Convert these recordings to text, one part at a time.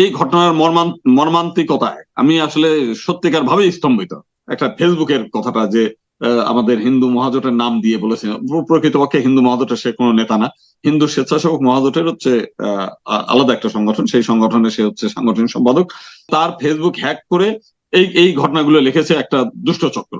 এই ঘটনার মর্মান্তিকতায় আমি আসলে সত্যিকার ভাবে স্তম্ভিত। একটা ফেসবুকের কথাটা যে আমাদের হিন্দু মহাজোটের নাম দিয়ে বলেছেন প্রকৃতপক্ষে হিন্দু মহাজোটের সে কোনো নেতা না। হিন্দু স্বেচ্ছাসেবক মহাজোটের হচ্ছে আলাদা একটা সংগঠন। সেই সংগঠনে সে হচ্ছে সাংগঠনিক সম্পাদক। তার ফেসবুক হ্যাক করে এই এই ঘটনাগুলো লিখেছে একটা দুষ্ট চক্র।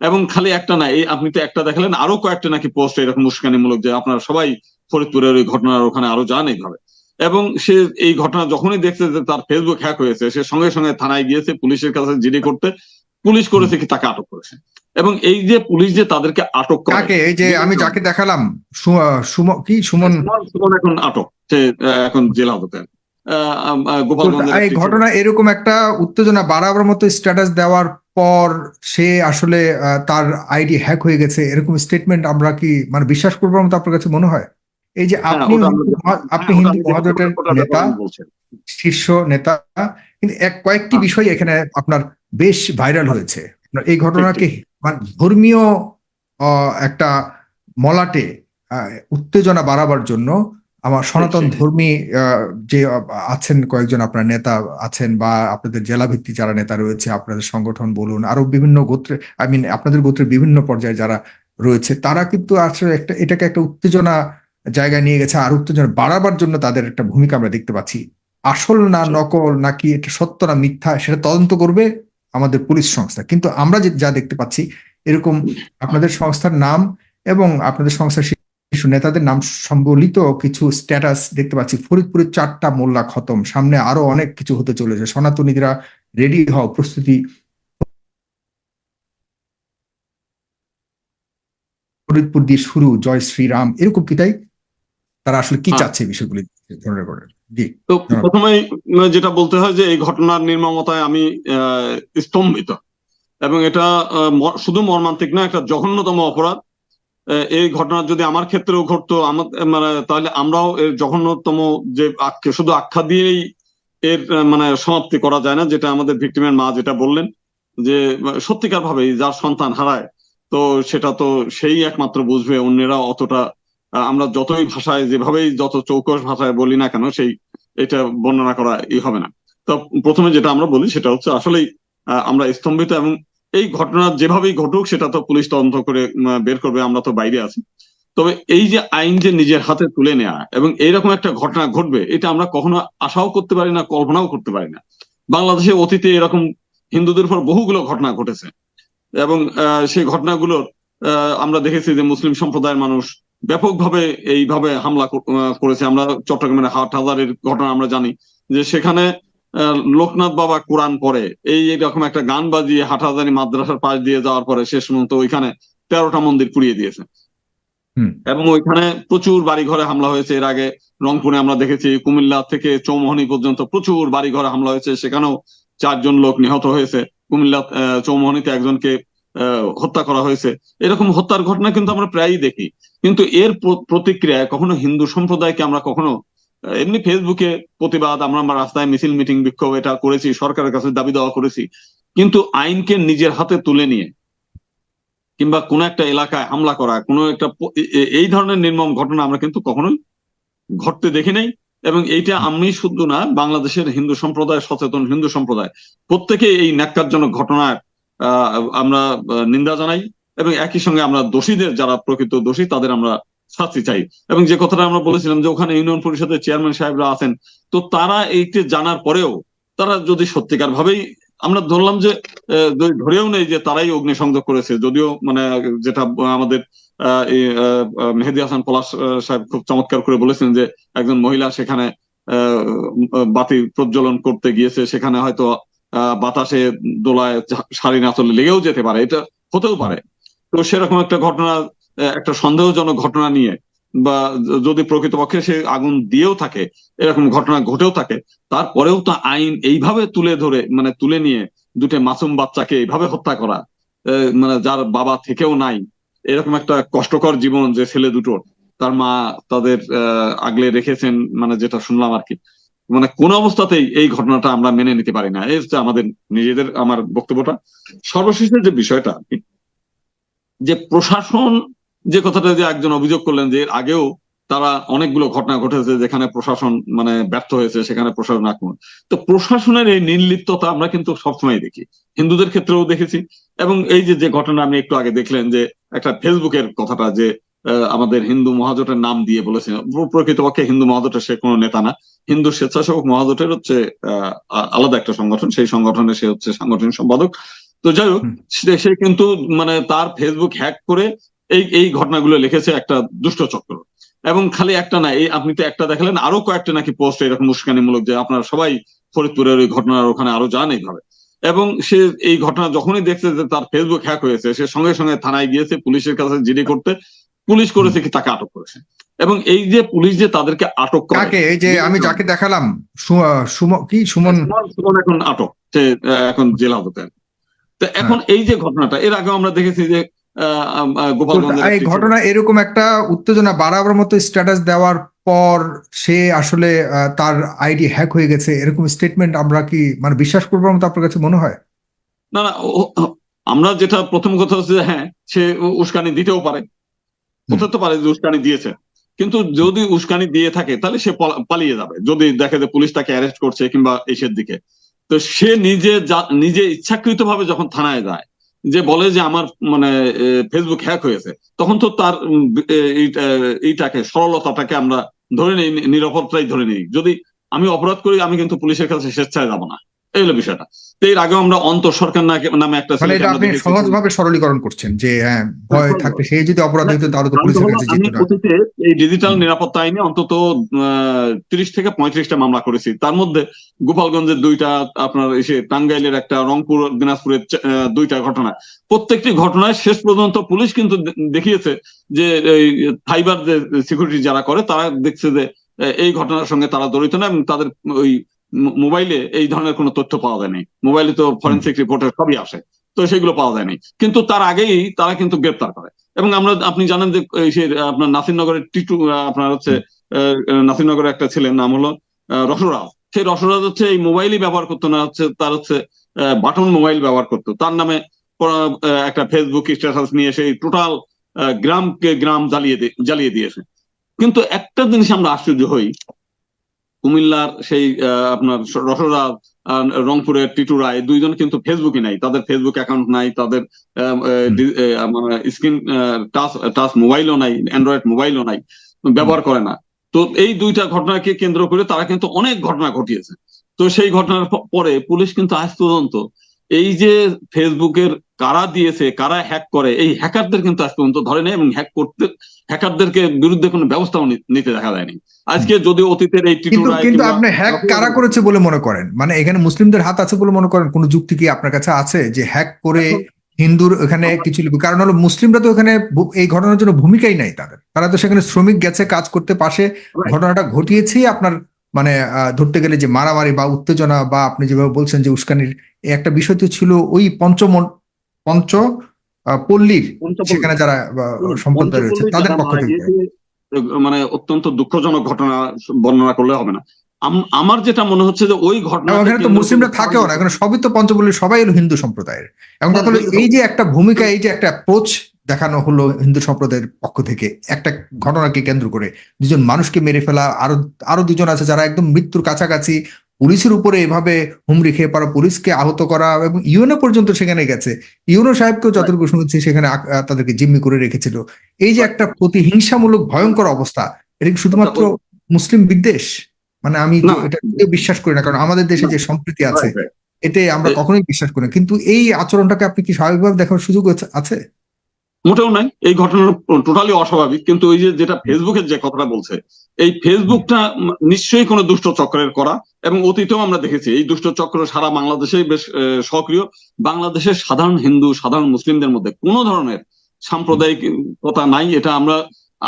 এবং খালি একটা না, এই আপনি তো একটা দেখালেন, আরও কয়েকটা নাকি পোস্ট এরকম উস্কানিমূলক যে আপনারা সবাই ফরিদপুরের ওই ঘটনার ওখানে আরও যান এইভাবে। এবং সে এই ঘটনা যখনই দেখছে যে তার ফেসবুক হ্যাক হয়েছে সে সঙ্গে সঙ্গে থানায় গিয়েছে পুলিশের কাছে জিডি করতে পুলিশ করেছে কি তাকে আটক করেছে? এবং এই যে পুলিশ যে তাদেরকে আটক করে কাকে? এই যে আমি যাকে দেখালাম কি? সুমন? সুমন- এখন আটক সে এখন জেল আহ, এই ঘটনা এরকম একটা উত্তেজনা বাড়াবার মতো স্ট্যাটাস দেওয়ার পর সে আসলে তার আইডি হ্যাক হয়ে গেছে এরকম স্টেটমেন্ট আমরা কি মানে বিশ্বাস করবার মতো আপনার কাছে মনে হয়? এই যে হ্যাঁ, আপনি আপনি হ্যাঁ, হিন্দু মহাজোটের নেতা। শীর্ষ নেতা কিন্তু এক কয়েকটি হ্যাঁ। বিষয় এখানে আপনার বেশ ভাইরাল হয়েছে এই ঘটনাকে মানে ধর্মীয় একটা মলাটে উত্তেজনা বাড়াবার জন্য আমার সনাতন ধর্মী আহ, যে আছেন কয়েকজন আপনার নেতা আছেন বা আপনাদের জেলা ভিত্তিক যারা নেতা রয়েছে আপনাদের সংগঠন বলুন আরও বিভিন্ন গোত্রে আই মিন আপনাদের গোত্রের বিভিন্ন পর্যায়ে যারা রয়েছে তারা কিন্তু আসলে একটা এটাকে একটা উত্তেজনা জায়গায় নিয়ে গেছে আর উত্তেজনা বাড়াবার জন্য তাদের একটা ভূমিকা আমরা দেখতে পাচ্ছি। আসল না নকল নাকি এটা সত্য না মিথ্যা সেটা তদন্ত করবে আমাদের পুলিশ সংস্থা। কিন্তু আমরা যে দেখতে পাচ্ছি এরকম আপনাদের সংস্থার নাম এবং আপনাদের সংস্থার শীর্ষ নেতাদের নাম সম্বলিত কিছু স্ট্যাটাস দেখতে পাচ্ছি। ফরিদপুরের চারটা মোল্লা খতম। সামনে আরও অনেক কিছু হতে চলেছে। সনাতনীরা রেডি হও প্রস্তুতি ফরিদপুর দিয়ে শুরু। জয় শ্রীরাম। এরকম কি তাই? তারা আসলে কি। চাচ্ছে বিষয়গুলি ধরে করে তো। প্রথমেই যেটা বলতে হয় যে এই ঘটনার নির্মমতায় আমি স্তম্ভিত এবং এটা শুধু মর্মান্তিক না একটা জঘন্যতম অপরাধ এই ঘটনা যদি আমার ক্ষেত্রেও ঘটতো আমার মানে তাহলে আমরাও এর জঘন্যতম যে শুধু আখ্যা দিয়েই এর মানে সমাপ্তি করা যায় না যেটা আমাদের ভিক্টিমের মা যেটা বললেন যে সত্যিকার ভাবে যার সন্তান হারায় তো সেটা তো সেই একমাত্র বুঝবে অন্যেরা অতটা আমরা যতই ভাষায়, যেভাবেই যত চৌকস ভাষায় বলি না কেন, সেই এটা বর্ণনা করা ই হবে না। তো প্রথমে যেটা আমরা বলি, সেটা হচ্ছে আসলেই আমরা স্তম্ভিত এবং এই ঘটনা যেভাবেই ঘটুক, সেটা তো পুলিশ তদন্ত করে বের করবে, আমরা তো বাইরে আছি। তবে এই যে আইন যে নিজের হাতে তুলে নেওয়া এবং এইরকম একটা ঘটনা ঘটবে, এটা আমরা কখনো আশাও করতে পারি না, কল্পনাও করতে পারি না। বাংলাদেশে অতীতে এরকম হিন্দুদের উপর বহুগুলো ঘটনা ঘটেছে। এবং সেই ঘটনাগুলো আমরা দেখেছি যে মুসলিম সম্প্রদায়ের মানুষ ব্যাপকভাবে এইভাবে হামলা করেছে। আমরা চট্টগ্রামের হাট হাজারের ঘটনা আমরা জানি যে সেখানে লোকনাথ বাবা কোরআন পরে এই এরকম একটা গান বাজিয়ে হাটহাজারি মাদ্রাসার পাশ দিয়ে যাওয়ার পরে শেষ পর্যন্ত ওইখানে তেরোটা মন্দির পুড়িয়ে দিয়েছে। এবং ওইখানে প্রচুর বাড়ি ঘরে হামলা হয়েছে। এর আগে রংপুরে আমরা দেখেছি কুমিল্লা থেকে চৌমোহনী পর্যন্ত প্রচুর বাড়ি ঘরে হামলা হয়েছে। সেখানেও চারজন লোক নিহত হয়েছে। কুমিল্লা চৌমোহনীতে একজনকে হত্যা করা হয়েছে। এরকম হত্যার ঘটনা কিন্তু আমরা প্রায়ই দেখি। কিন্তু এর প্রতিক্রিয়ায় কখনো হিন্দু সম্প্রদায়কে আমরা কখনো এমনি ফেসবুকে প্রতিবাদ, আমরা রাস্তায় মিছিল, মিটিং, বিক্ষোভ এটা করেছি, সরকারের কাছে দাবি দেওয়া করেছি। কিন্তু আইনকে নিজের হাতে তুলে নিয়ে কিংবা কোন একটা এলাকায় হামলা করা, কোনো একটা এই ধরনের নির্মম ঘটনা আমরা কিন্তু কখনোই ঘটতে দেখি নাই। এবং এইটা আমি শুধু না, বাংলাদেশের হিন্দু সম্প্রদায়, সচেতন হিন্দু সম্প্রদায় প্রত্যেকে এই ন্যাক্কারজনক ঘটনার আমরা নিন্দা জানাই এবং একই সঙ্গে আমরা দোষীদের যারা প্রকৃত দোষী তাদের আমরা শাস্তি চাই। এবং যে কথাটা আমরা বলেছিলাম যে ওখানে ইউনিয়ন পরিষদের চেয়ারম্যান সাহেবরা আছেন, তো তারা এইটি জানার পরেও তারা যদি সত্যিকার ভাবেই আমরা ধরলাম যে ধরেও নেই যে তারাই অগ্নিসংযোগ করেছে, যদিও মানে যেটা আমাদের মেহেদি হাসান পলাশ সাহেব খুব চমৎকার করে বলেছেন যে একজন মহিলা সেখানে বাতি প্রজ্বলন করতে গিয়েছে, সেখানে হয়তো বাতাসে দোলায় শাড়ি নাচলে লেগেও যেতে পারে, এটা হতেও পারে। তো সেরকম একটা ঘটনা একটা সন্দেহজনক ঘটনা নিয়ে বা যদি প্রকৃতপক্ষে সে আগুন দিয়েও থাকে, এরকম ঘটনা ঘটেও থাকে, তারপরেও তো আইন এইভাবে তুলে ধরে মানে তুলে নিয়ে দুটো মাসুম বাচ্চাকে এইভাবে হত্যা করা মানে যার বাবা থেকেও নাই, এরকম একটা কষ্টকর জীবন যে ছেলে দুটোর, তার মা তাদের আগলে রেখেছেন মানে যেটা শুনলাম আর কি। মানে কোন অবস্থাতেই এই ঘটনাটা আমরা মেনে নিতে পারি না। এই হচ্ছে আমাদের নিজেদের, আমার বক্তব্যটা। সর্বশেষের যে বিষয়টা, যে প্রশাসন, যে কথাটা যে একজন অভিযোগ করলেন যে আগেও তারা অনেকগুলো ঘটনা ঘটেছে যেখানে প্রশাসন মানে ব্যর্থ হয়েছে, সেখানে প্রশাসন আক্রমণ। তো প্রশাসনের এই নির্লিপ্ততা আমরা কিন্তু সবসময় দেখি। হিন্দুদের ক্ষেত্রেও দেখেছি। এবং এই যে যে ঘটনা আপনি একটু আগে দেখলেন যে একটা ফেসবুকের কথাটা যে আমাদের হিন্দু মহাজোটের নাম দিয়ে বলেছেন প্রকৃতপক্ষে হিন্দু মহাজোটের সে কোনো নেতা না। হিন্দু স্বেচ্ছাসেবক মহাজোটের হচ্ছে আলাদা একটা সংগঠন সেই সংগঠনে সে হচ্ছে সাংগঠনিক সম্পাদক। তো যাই হোক সে- সে কিন্তু মানে তার ফেসবুক হ্যাক করে এই এই ঘটনাগুলো লিখেছে একটা দুষ্ট চক্র। এবং খালি একটা না এই আপনি তো একটা দেখালেন আরও কয়েকটা নাকি পোস্ট এরকম উস্কানিমূলক যে আপনারা সবাই ফরিদপুরের ওই ঘটনার ওখানে আরও যান এইভাবে। এবং সে এই ঘটনা যখনই দেখছে যে তার ফেসবুক হ্যাক হয়েছে সে সঙ্গে সঙ্গে থানায় গিয়েছে পুলিশের কাছে জিডি করতে পুলিশ করেছে কি তাকে আটক করেছে। এবং এই যে পুলিশ যে তাদেরকে আটক করে এই যে আমি যাকে দেখালাম কি? সুমন সুমন- এখন আটক সে এখন জেলা আছে। তো এখন হ্যাঁ। এই যে ঘটনাটা এর আগে আমরা দেখেছি যে এই ঘটনা এরকম একটা উত্তেজনা বাড়াবার মতো স্ট্যাটাস দেওয়ার পর সে আসলে তার আইডি হ্যাক হয়ে গেছে। এরকম স্টেটমেন্ট আমরা কি মানে বিশ্বাস করবার মতো আপনার কাছে মনে হয়? না না আমরা যেটা প্রথম কথা হচ্ছে হ্যাঁ সে উস্কানি দিতেও পারে। হতে তো পারে যে উস্কানি দিয়েছে। কিন্তু যদি উস্কানি দিয়ে থাকে, তাহলে সে পালিয়ে যাবে। যদি দেখে যে পুলিশ তাকে অ্যারেস্ট করছে কিংবা এসের দিকে। তো সে নিজে নিজে ইচ্ছাকৃত ভাবে যখন থানায় যায়, যে বলে যে আমার মানে ফেসবুক হ্যাক হয়েছে, তখন তো তার এইটা- এইটাকে, সরলতাটাকে আমরা ধরে নিই নিরাপত্তাই ধরে নিই। যদি আমি অপরাধ করি, আমি কিন্তু পুলিশের কাছে স্বেচ্ছায় যাব না। এই হলো বিষয়টা। তো এর আগেও আমরা অন্তর সরকার নামে একটা মানে এটা আপনি সহজভাবে সরলীকরণ করছেন যে হ্যাঁ ভয় সে যদি অপরাধ হইতো তাহলে তো পুলিশের কাছে যেত না। এই ডিজিটাল নিরাপত্তা আইনে অন্তত তিরিশ থেকে পঁয়ত্রিশটা মামলা করেছি। তার মধ্যে গোপালগঞ্জের দুইটা আপনার এসে টাঙ্গাইলের একটা রংপুর দিনাজপুরের দুইটা ঘটনা। প্রত্যেকটি ঘটনায় শেষ পর্যন্ত পুলিশ কিন্তু দেখিয়েছে যে এই ফাইবার যে সিকিউরিটি যারা করে তারা দেখছে যে এই ঘটনার সঙ্গে তারা জড়িত না এবং তাদের ওই মোবাইলে এই ধরনের কোনো তথ্য পাওয়া যায়নি মোবাইলে তো ফরেন্সিক রিপোর্টের সবই আসে, তো সেগুলো পাওয়া যায়নি কিন্তু তার আগেই তারা কিন্তু গ্রেপ্তার করে। এবং আমরা, আপনি জানেন যে আপনার নাসিরনগরের টিটু আপনার হচ্ছে নাসিরনগরের একটা ছেলের নাম হলো রসরাজ। সেই রসরাজ হচ্ছে এই মোবাইলই ব্যবহার করতো না, হচ্ছে তার হচ্ছে বাটন মোবাইল ব্যবহার করতো। তার নামে একটা ফেসবুক স্ট্যাটাস নিয়ে সেই টোটাল গ্রামকে গ্রাম জ্বালিয়ে জ্বালিয়ে দিয়েছে। কিন্তু একটা জিনিস আমরা আশ্চর্য হই কুমিল্লার সেই আপনার রসরাজ আর রংপুরের টিটু রায় দুইজন কিন্তু ফেসবুকে নাই। তাদের ফেসবুক অ্যাকাউন্ট নাই তাদের স্ক্রিন টাচ টাচ মোবাইলও নাই অ্যান্ড্রয়েড মোবাইলও নাই ব্যবহার করে না। তো এই দুইটা ঘটনাকে কেন্দ্র করে তারা কিন্তু অনেক ঘটনা ঘটিয়েছে। তো সেই ঘটনার পরে পুলিশ কিন্তু আজ পর্যন্ত এই যে ফেসবুকের কারা দিয়েছে কারা হ্যাক করে এই হ্যাকারদের কিন্তু আজ পর্যন্ত ধরে নেই এবং হ্যাক করতে হ্যাকারদেরকে বিরুদ্ধে কোনো ব্যবস্থাও নিতে দেখা যায়নি। আজকে যদি অতীতের এই কিন্তু কিন্তু আপনি হ্যাক কারা করেছে বলে মনে করেন? মানে এখানে মুসলিমদের হাত আছে বলে মনে করেন? কোনো যুক্তি কি আপনার কাছে আছে যে হ্যাক করে হিন্দুর এখানে কিছু লিখবে কারণ হলো মুসলিমরা তো এখানে এই ঘটনার জন্য ভূমিকাই নাই তাদের। তারা তো সেখানে শ্রমিক গেছে কাজ করতে পাশে ঘটনাটা ঘটিয়েছি আপনার মানে ধরতে গেলে যে মারামারি বা উত্তেজনা বা আপনি যেভাবে বলছেন যে উস্কানির একটা বিষয় তো ছিল ওই পঞ্চম পঞ্চ পল্লীর সেখানে যারা আহ, সম্প্রদায় রয়েছে তাদের পক্ষ থেকে। মানে অত্যন্ত দুঃখজনক ঘটনা বর্ণনা করলে হবে না। আম- আমার যেটা মনে হচ্ছে যে ওই ঘটনা এখানে তো মুসলিমরা থাকেও না এখানে সবই তো পঞ্চপল্লীর সবাই হলো হিন্দু সম্প্রদায়ের। এবং কথা হলো এই যে একটা ভূমিকা এই যে একটা অ্যাপ্রোচ দেখানো হলো হিন্দু সম্প্রদায়ের পক্ষ থেকে। একটা ঘটনাকে কেন্দ্র করে দুজন মানুষকে মেরে ফেলা আরও আরও দুজন আছে যারা একদম মৃত্যুর কাছাকাছি। পুলিশের উপরে এভাবে হুমড়ি খেয়ে পড়া পুলিশকে আহত করা এবং ইউনো পর্যন্ত সেখানে গেছে। ইউনো সাহেবকেও যতটুকু শুনেছি সেখানে তাদেরকে জিম্মি করে রেখেছিল। এই যে একটা প্রতিহিংসামূলক ভয়ঙ্কর অবস্থা এটা কি শুধুমাত্র মুসলিম বিদ্বেষ? মানে আমি এটা বিশ্বাস করি না কারণ আমাদের দেশে যে সম্প্রীতি আছে এতে আমরা কখনোই বিশ্বাস করি না। কিন্তু এই আচরণটাকে আপনি কি স্বাভাবিকভাবে দেখার সুযোগ আছে? মোটেও নাই, এই ঘটনা টোটালি অস্বাভাবিক, কিন্তু ওই যে যেটা ফেসবুকের যে কথাটা বলছে, এই ফেসবুকটা নিশ্চয়ই কোনো দুষ্ট চক্রের করা, এবং অতীতেও আমরা দেখেছি, এই দুষ্ট চক্র সারা বাংলাদেশে বেশ সক্রিয়। বাংলাদেশের সাধারণ হিন্দু, সাধারণ মুসলিমদের মধ্যে কোনো ধরনের সাম্প্রদায়িকতা নাই, এটা আমরা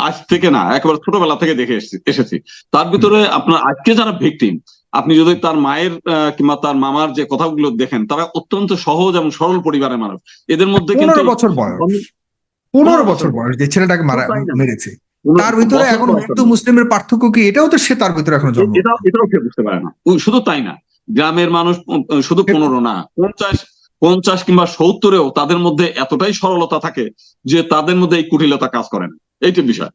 আজ থেকে না, একেবারে ছোটবেলা থেকে দেখে এসেছি এসেছি। তার ভিতরে আপনার আজকে যারা ভিকটিম আপনি যদি তার মায়ের কিংবা তার মামার যে কথাগুলো দেখেন, তারা অত্যন্ত সহজ এবং সরল পরিবারের মানুষ। এদের মধ্যে কিন্তু বছর বয়স। পনেরো বছর বয়স যে ছেলেটাকে মারা মেরেছে। তার ভিতরে এখন হিন্দু মুসলিমের পার্থক্য কি? এটাও তো সে তার ভিতরে এখন জন্ম। এটা এটাও সে বুঝতে পারে না। শুধু তাই না। গ্রামের মানুষ শুধু পনেরো না পঞ্চাশ পঞ্চাশ কিংবা সত্তরেও তাদের মধ্যে এতটাই সরলতা থাকে যে তাদের মধ্যে এই কুটিলতা কাজ করে না। এইটা বিষয়।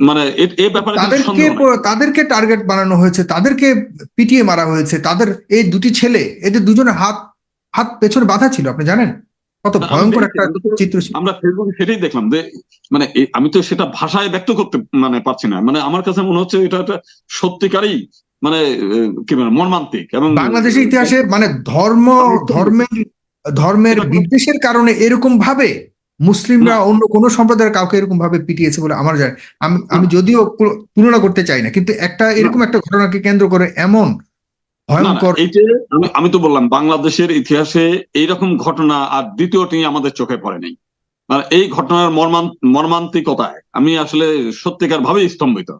মানে এ- এ ব্যাপারে তাদেরকে তাদেরকে টার্গেট বানানো হয়েছে তাদেরকে পিটিয়ে মারা হয়েছে তাদের এই দুটি ছেলে এদের দুজনের হাত হাত পেছনে বাঁধা ছিল আপনি জানেন? কত ভয়ঙ্কর একটা চিত্র আমরা ফেসবুকে সেটাই দেখলাম যে মানে আমি তো সেটা ভাষায় ব্যক্ত করতে মানে পারছি না। মানে আমার কাছে মনে হচ্ছে এটা একটা সত্যিকারই মানে কি বলে মর্মান্তিক এবং বাংলাদেশের ইতিহাসে মানে ধর্ম ধর্মের ধর্মের বিদ্বেষের কারণে এরকম ভাবে মুসলিমরা অন্য কোনো সম্প্রদায়ের কাউকে এরকম ভাবে পিটিয়েছে বলে আমার জানি আমি আমি যদিও তুলনা করতে চাই না কিন্তু একটা এরকম একটা ঘটনাকে কেন্দ্র করে এমন ভয়ঙ্কর আমি আমি তো বললাম বাংলাদেশের ইতিহাসে এইরকম ঘটনা আর দ্বিতীয়টি আমাদের চোখে পড়ে নাই। আর এই ঘটনার মর্মান্তিকতায় আমি আসলে সত্যিকার ভাবে স্তম্ভিত।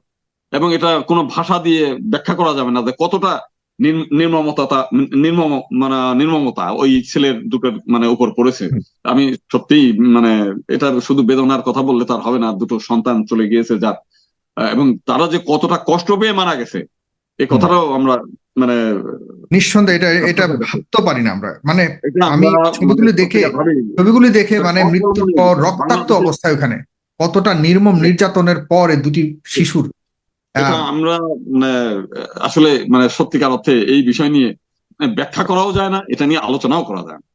এবং এটা কোনো ভাষা দিয়ে ব্যাখ্যা করা যাবে না যে কতটা নির্ম- নির্মমতা নির্মম মানে নির্মমতা ওই ছেলের দুটোর মানে উপর পড়েছে। আমি সত্যি মানে এটা শুধু বেদনার কথা বললে তার হবে না দুটো সন্তান চলে গিয়েছে যার এবং তারা যে কতটা কষ্ট পেয়ে মারা গেছে এই কথাটাও আমরা মানে নিঃসন্দেহে এটা এটা ভাবতে পারি না আমরা। মানে আমি ছবিগুলো দেখে ছবিগুলি দেখে মানে মৃত্যুর পর রক্তাক্ত অবস্থা অবস্থায় ওখানে কতটা নির্মম নির্যাতনের পর দুটি শিশুর। আমরা মানে আসলে মানে সত্যিকার অর্থে এই বিষয় নিয়ে ব্যাখ্যা করাও যায় না এটা নিয়ে আলোচনাও করা যায় না।